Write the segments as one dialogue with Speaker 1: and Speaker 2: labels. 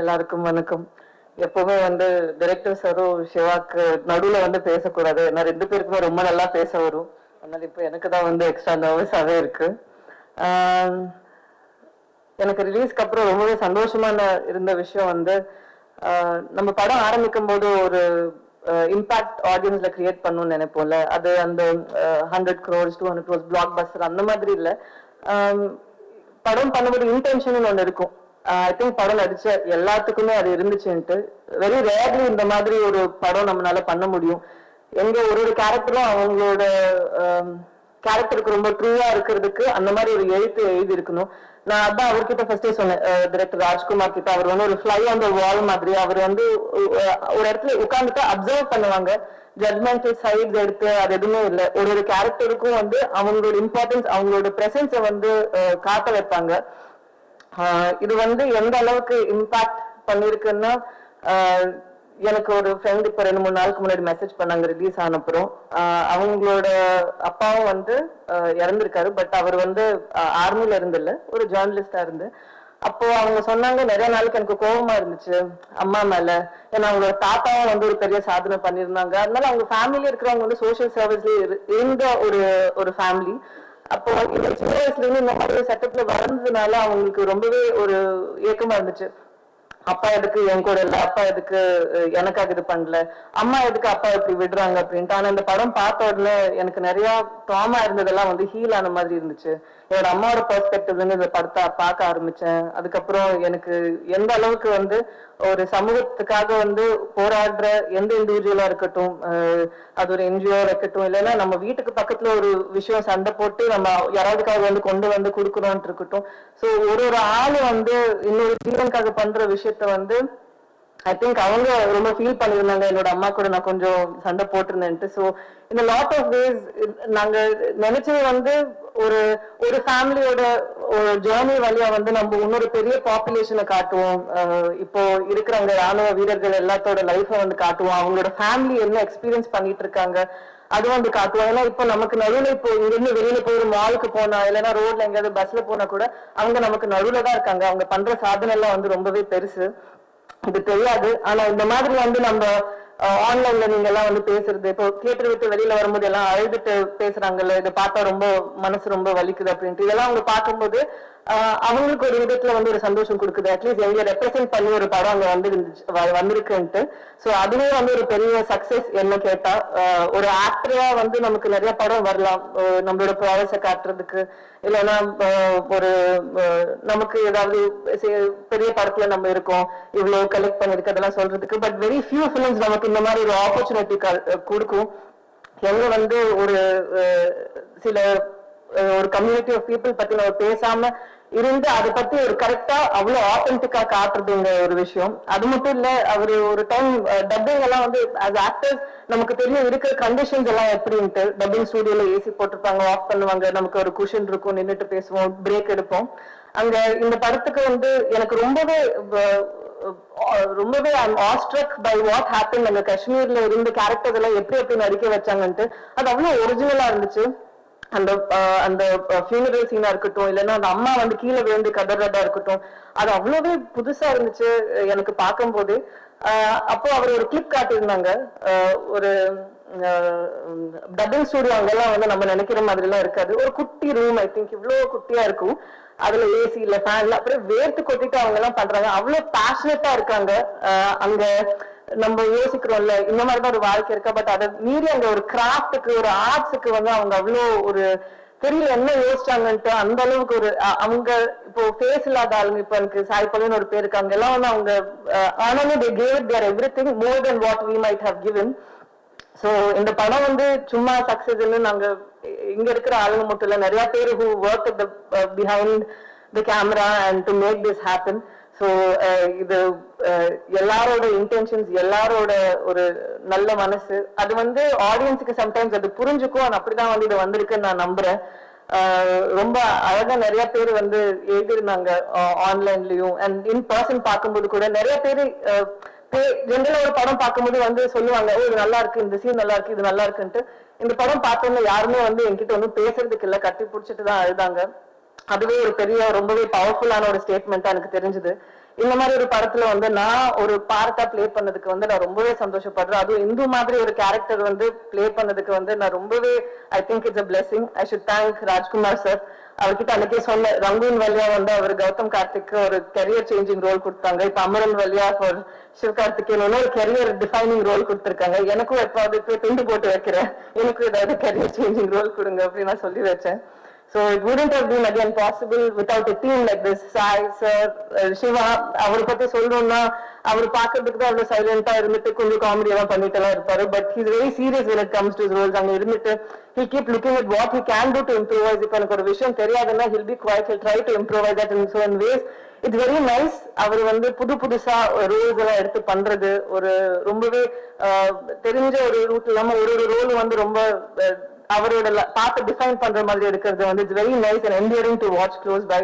Speaker 1: எல்லாருக்கும் வணக்கம். எப்பவுமே வந்து டைரக்டர் சாரும் சிவாக்கு நடுவுல வந்து பேசக்கூடாது. ஏன்னா ரெண்டு பேருக்குமே ரொம்ப நல்லா பேச வரும். அதனால இப்போ எனக்கு தான் வந்து எக்ஸ்ட்ரா நர்வஸாகவே இருக்கு. எனக்கு ரிலீஸ்க்கு அப்புறம் ரொம்பவே சந்தோஷமான இருந்த விஷயம் வந்து நம்ம படம் ஆரம்பிக்கும் போது ஒரு இம்பாக்ட் ஆடியன்ஸ்ல கிரியேட் பண்ணணும்னு நினைப்போம்ல. அது அந்த hundred crores two hundred crores blockbuster அந்த மாதிரி இல்லை. படம் பண்ணும்போது இன்டென்ஷன் ஒன்று இருக்கும். ஐ திங்க் படம் நடிச்ச எல்லாத்துக்குமே அது இருந்துச்சுன்ட்டு. வெரி ரேர்லி இந்த மாதிரி ஒரு படம் நம்மளால பண்ண முடியும். எங்க ஒரு ஒரு கேரக்டரும் அவங்களோட கேரக்டருக்கு ரொம்ப ட்ரூவா இருக்கிறதுக்கு அந்த மாதிரி ஒரு எழுத்து எழுதி இருக்கணும் நான் அதான் அவர்கிட்ட ஃபர்ஸ்டே சொன்னேன். டிரெக்டர் ராஜ்குமார் கிட்ட. அவர் வந்து ஒரு ஃப்ளை ஆன் த வால் மாதிரி. அவர் வந்து ஒரு இடத்துல உட்காந்துட்டு அப்சர்வ் பண்ணுவாங்க. ஜட்மெண்டல் சைட்ஸ் எடுத்து அது எதுவுமே இல்லை. ஒரு ஒரு கேரக்டருக்கும் வந்து அவங்களோட இம்பார்ட்டன்ஸ் அவங்களோட பிரசன்ஸை வந்து காட்ட வைப்பாங்க. இது வந்து எந்த அளவுக்கு இம்பாக்ட் பண்ணிருக்குன்னா எனக்கு ஒரு ஃப்ரெண்ட் இப்போ ரெண்டு மூணு நாளுக்கு முன்னாடி மெசேஜ் பண்ணாங்க ரிலீஸ் ஆனப்புறம். அவங்களோட அப்பாவும் வந்து இறந்துருக்காரு. பட் அவர் வந்து ஆர்மில இருந்தில்ல ஒரு ஜேர்னலிஸ்டா இருந்து. அப்போ அவங்க சொன்னாங்க நிறைய நாளுக்கு எனக்கு கோபமா இருந்துச்சு அம்மா மேல. ஏன்னா அவங்களோட தாத்தாவும் வந்து ஒரு பெரிய சாதனை பண்ணியிருந்தாங்க. அதனால அவங்க ஃபேமிலி இருக்கிறவங்க வந்து சோஷியல் சர்வீஸ்ல இருந்த ஒரு ஒரு ஃபேமிலி அப்போ இந்த சின்ன வயசுல இருந்து இந்த மாதிரி சட்டத்துல வளர்ந்ததுனால அவங்களுக்கு ரொம்பவே ஒரு ஏக்கமா இருந்துச்சு. அப்பா எதுக்கு என் கூட இல்ல அப்பா எதுக்கு எனக்காக இது பண்ணல அம்மா எதுக்கு அப்பா இப்படி விடுறாங்க அப்படின்ட்டு. ஆனா இந்த படம் பார்த்த உடனே எனக்கு நிறைய ட்ராமா இருந்ததெல்லாம் வந்து ஹீல் ஆன மாதிரி இருந்துச்சு. என்னோட அம்மாவோட பெர்ஸ்பெக்டிவ்ல இருந்து இந்த படத்தை பார்க்க ஆரம்பிச்சேன். அதுக்கப்புறம் எனக்கு எந்த அளவுக்கு வந்து ஒரு சமூகத்துக்காக வந்து போராடுற எந்த இண்டிவிஜுவலா இருக்கட்டும் அது ஒரு என்ஜிஓ இருக்கட்டும் இல்லைன்னா நம்ம வீட்டுக்கு பக்கத்துல ஒரு விஷயம் சண்டை போட்டு நம்ம யாராவதுக்காக வந்து கொண்டு வந்து கொடுக்கணும்னு இருக்கட்டும். சோ ஒரு ஒரு ஆளு வந்து இன்னொரு ஜீவனுக்காக பண்ற விஷயம் விஷயத்த வந்து ஐ திங்க் அவங்க ரொம்ப ஃபீல் பண்ணியிருந்தாங்க. என்னோட அம்மா கூட நான் கொஞ்சம் சண்டை போட்டிருந்தேன்ட்டு. ஸோ இந்த லாட் ஆஃப் வேஸ் நாங்க நினைச்சது வந்து ஒரு ஒரு ஃபேமிலியோட ஒரு ஜேர்னி வழியா வந்து நம்ம இன்னொரு பெரிய பாப்புலேஷனை காட்டுவோம். இப்போ இருக்கிறவங்க ராணுவ வீரர்கள் எல்லாத்தோட லைஃபை வந்து காட்டுவோம். அவங்களோட ஃபேமிலி என்ன எக்ஸ்பீரியன்ஸ் பண்ணிட்டு இருக்காங்க. அது வந்து காட்டுவோம். ஏன்னா இப்போ நமக்கு நடுவில் இப்போ இங்கிருந்து வெளியில போய் ஒரு மாலுக்கு போனா இல்லைன்னா ரோட்ல எங்கேயாவது பஸ்ல போனா கூட அவங்க நமக்கு நடுவில் தான் இருக்காங்க. அவங்க பண்ற சாதனை எல்லாம் வந்து ரொம்பவே பெருசு. இது தெரியாது. ஆனா இந்த மாதிரி வந்து நம்ம ஆன்லைன்ல நீங்க எல்லாம் வந்து பேசுறது இப்போ தியேட்டர் விட்டு வெளியில வரும்போது எல்லாம் அழுதுட்டு பேசுறாங்கல்ல இதை பார்த்தா ரொம்ப மனசு ரொம்ப வலிக்குது அப்படின்ட்டு. இதெல்லாம் அவங்க பார்க்கும்போது அவங்களுக்கு ஒரு விதத்துல வந்து ஒரு சந்தோஷம் கொடுக்குது. அட்லீஸ்ட் எங்க ரெப்ரசென்ட் பண்ணி ஒரு படம் அங்க வந்து வந்திருக்குன்ட்டு. சோ அதுவே வந்து ஒரு பெரிய சக்சஸ் என்ன கேட்டா ஒரு ஆக்டரா வந்து நமக்கு நிறைய படம் வரலாம். நம்மளோட ப்ராவல்ஸை காட்டுறதுக்கு. இல்லைன்னா ஒரு நமக்கு ஏதாவது பெரிய படத்துல நம்ம இருக்கோம் இவ்வளவு கலெக்ட் பண்ணிருக்கு அதெல்லாம் சொல்றதுக்கு. பட் வெரி ஃபியூ ஃபிலிம்ஸ் நமக்கு இந்த மாதிரி ஒரு ஆப்பர்ச்சுனிட்டி கொடுக்கும். எங்க வந்து ஒரு சில ஒரு கம்யூனிட்டி ஆஃப் பீப்புள் பத்தி நம்ம பேசாம இருந்து அதை பத்தி ஒரு கரெக்டா அவ்வளவு ஆத்தென்டிக்கா காட்டுறதுங்க ஒரு விஷயம். அது மட்டும் இல்ல அவரு ஒரு டைம் டப்பிங் எல்லாம் வந்து அஸ் ஆக்டர்ஸ் நமக்கு தெரியும் இருக்கிற கண்டிஷன்ஸ் எல்லாம் எப்படின்ட்டு. டப்பிங் ஸ்டுடியோல ஏசி போட்டிருப்பாங்க ஆஃப் பண்ணுவாங்க. நமக்கு ஒரு குஷன் இருக்கும் நின்றுட்டு பேசுவோம் பிரேக் எடுப்போம். அங்க இந்த படத்துக்கு வந்து எனக்கு ரொம்பவே ரொம்பவே ஆஸ்ட்ரக் பை வாட் ஹேப்பன் அங்க காஷ்மீர்ல இருந்த கேரக்டர்ஸ் எல்லாம் எப்படி எப்படி நடிக்க வச்சாங்கன்ட்டு. அது அவ்வளவு ஒரிஜினலா இருந்துச்சு. அந்த அந்த ஃபியூனரல் சீனா இருக்கட்டும் இல்லைன்னா அந்த அம்மா வந்து கீழே விழுந்து கதறதா இருக்கட்டும் அது அவ்வளவே புதுசா இருந்துச்சு எனக்கு பார்க்கும்போது. அஹ், அப்போ அவர் ஒரு கிளிப் காட்டியிருந்தாங்க. ஒரு டபுள் ஸ்டூடியோ அங்கெல்லாம் வந்து நம்ம நினைக்கிற மாதிரி எல்லாம் இருக்காது. ஒரு குட்டி ரூம் ஐ திங்க் இவ்வளவு குட்டியா இருக்கும். அதுல ஏசி இல்ல ஃபேன் இல்ல வேர்த்து கொட்டிட்டு அவங்க எல்லாம் பண்றாங்க அவ்வளவு பேஷனட்டா இருக்காங்க. அஹ், அங்க நம்ம யோசிக்கிறோம்ல இந்த மாதிரி தான் ஒரு வாழ்க்கை இருக்கா. பட் அதை மீறி அங்க ஒரு கிராஃப்டுக்கு ஒரு ஆர்ட்ஸுக்கு வந்து அவங்க அவ்வளோ ஒரு தெரியல என்ன யோசிச்சாங்கன்ட்டு அந்த அளவுக்கு ஒரு அவங்க இப்போ ஃபேஸ் இல்லாத ஆளுங்க. இப்போ எனக்கு சாய் பலன் ஒரு பேர் இருக்காங்க எல்லாம் வந்து அவங்க ஆனாலும் they gave their everything more than what we might have given so இந்த படம் வந்து சும்மா சக்சஸ்ன்னு நாங்க இங்க இருக்கிற ஆளுங்க மட்டும் இல்ல நிறைய பேர் who work the behind the camera and to make this happen so இது uh, எல்லாரோட இன்டென்ஷன்ஸ் எல்லாரோட ஒரு நல்ல மனசு. அது வந்து ஆடியன்ஸுக்கு சம்டைம்ஸ் அது புரிஞ்சுக்கும். அது அப்படிதான் வந்து இது வந்திருக்குன்னு நான் நம்புறேன். Uh, ரொம்ப அழகா நிறைய பேர் வந்து எழுதியிருந்தாங்க ஆன்லைன்லயும் அண்ட் இன் பர்சன் பார்க்கும்போது கூட நிறைய பேர் uh, ஜென்ரலா ஒரு படம் பார்க்கும்போது வந்து சொல்லுவாங்க ஓ இது நல்லா இருக்கு இந்த சீன் நல்லா இருக்கு இது நல்லா இருக்குன்ட்டு. இந்த படம் பார்த்தோம்னா யாருமே வந்து என்கிட்ட ஒன்றும் பேசுறதுக்கு இல்லை கட்டி பிடிச்சிட்டு தான் அழுதாங்க. அதுவே ஒரு பெரிய ரொம்பவே பவர்ஃபுல்லான ஒரு ஸ்டேட்மெண்ட்டா எனக்கு தெரிஞ்சது. இந்த மாதிரி ஒரு படத்துல வந்து நான் ஒரு பார்ட்டா ப்ளே பண்ணதுக்கு வந்து நான் ரொம்பவே சந்தோஷப்படுறேன். அதுவும் இந்து மாதிரி ஒரு கேரக்டர் வந்து ப்ளே பண்ணதுக்கு வந்து நான் ரொம்பவே I think it's a blessing I should thank Rajkumar sir அவர்கிட்ட அன்னைக்கே சொன்ன ரங்கூன் வழியா வந்து அவர் கௌதம் கார்த்திக்கு ஒரு கெரியர் சேஞ்சிங் ரோல் கொடுத்தாங்க. இப்ப அமரன் வழியா ஃபார் சிவகார்த்திகேயன் ஒரு கெரியர் டிஃபைனிங் ரோல் கொடுத்துருக்காங்க. எனக்கும் எப்பாவது போய் துண்டு போட்டு வைக்கிறேன். எனக்கும் ஏதாவது கெரியர் சேஞ்சிங் ரோல் கொடுங்க அப்படின்னு நான் சொல்லி வச்சேன். So it wouldn't have been again possible without a team like this Sai sir Siva அவரை பத்தி சொல்லணும்னா அவர் பாக்குறதுக்கு தான் அவ்வளவு சைலண்டா இருந்துட்டு கொஞ்சம் காமெடி எல்லாம் பண்ணிட்டு எல்லாம் இருப்பாரு. But he's very serious when comes comes to his அங்க இருந்துட்டு he keep looking it what he can do to improvise இப்போ எனக்கு ஒரு விஷயம் தெரியாதுன்னா he'll be quiet. He'll try to improvise that in some ways it's very nice அவர் வந்து புது புதுசா ரோல்ஸ் எல்லாம் எடுத்து பண்றது ஒரு ரொம்பவே தெரிஞ்ச ஒரு ரூட் இல்லாம ஒரு ஒரு ரோல் வந்து ரொம்ப அவரோட பார்த்து டிசைன் பண்ற மாதிரி எடுக்கிறது வந்து it's very nice and endearing to watch close by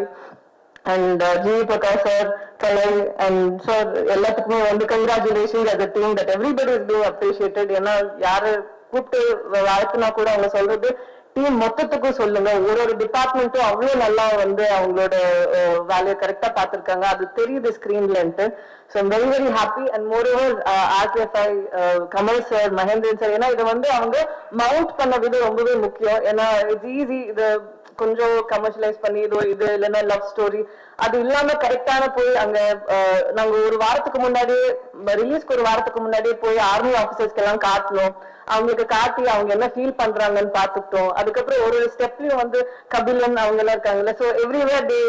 Speaker 1: and G Prakash sir Kalai and sir எல்லாத்துக்குமே வந்து congratulation as a team that everybody is being appreciated ஏன்னா யாரு கூப்பிட்டு வாழ்த்துனா கூட அவங்க சொல்றது டீம் மொத்தத்துக்கும் சொல்லுங்க. ஒரு ஒரு டிபார்ட்மெண்ட்டும் அவ்வளோ நல்லா வந்து அவங்களோட வேலையை கரெக்டா பார்த்துருக்காங்க. அது தெரியுது ஸ்கிரீன்லன்ட்டு so I'm very very happy and moreover RTFI Kamal sir Mahendran sir ஏன்னா இதை வந்து அவங்க மவுண்ட் பண்ண விதம் ரொம்பவே முக்கியம். ஏன்னா இட்ஸ் ஈஸி இது கொஞ்சம் கமர்ஷியலைஸ் பண்ணி இதோ இது இல்லைன்னா லவ் ஸ்டோரி அது இல்லாம கரெக்டான போய் அங்க நாங்கள் நாங்க ஒரு வாரத்துக்கு முன்னாடியே ரிலீஸ்க்கு ஒரு வாரத்துக்கு முன்னாடியே போய் ஆர்மி ஆஃபீஸர்ஸ்க்கெல்லாம் எல்லாம் காட்டணும். அவங்களுக்கு காட்டி அவங்க என்ன ஃபீல் பண்றாங்கன்னு பாத்துக்கிட்டோம் அதுக்கப்புறம் ஒரு ஒரு ஸ்டெப்லயும் வந்து கபிலன் அவங்க எல்லாம் இருக்காங்கல்ல. So everywhere they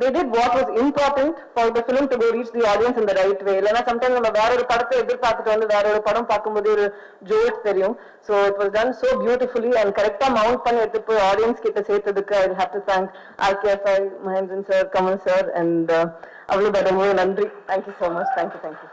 Speaker 1: they did what was important for the film to go reach the audience இந்த ரைட் வே இல்லைன்னா சம்டைம் நம்ம வேற ஒரு படத்தை எதிர்பார்த்துட்டு வந்து வேற ஒரு படம் பார்க்கும்போது ஒரு ஜோட் தெரியும். So it was done so beautifully and கரெக்டா மவுண்ட் பண்ணி எடுத்து போய் ஆடியன்ஸ் கிட்ட சேர்த்ததுக்கு I have to thank RKFI Mahendran sir Kamal sir and அவ்வளவு ரொம்ப நன்றி. Thank you so much thank you thank you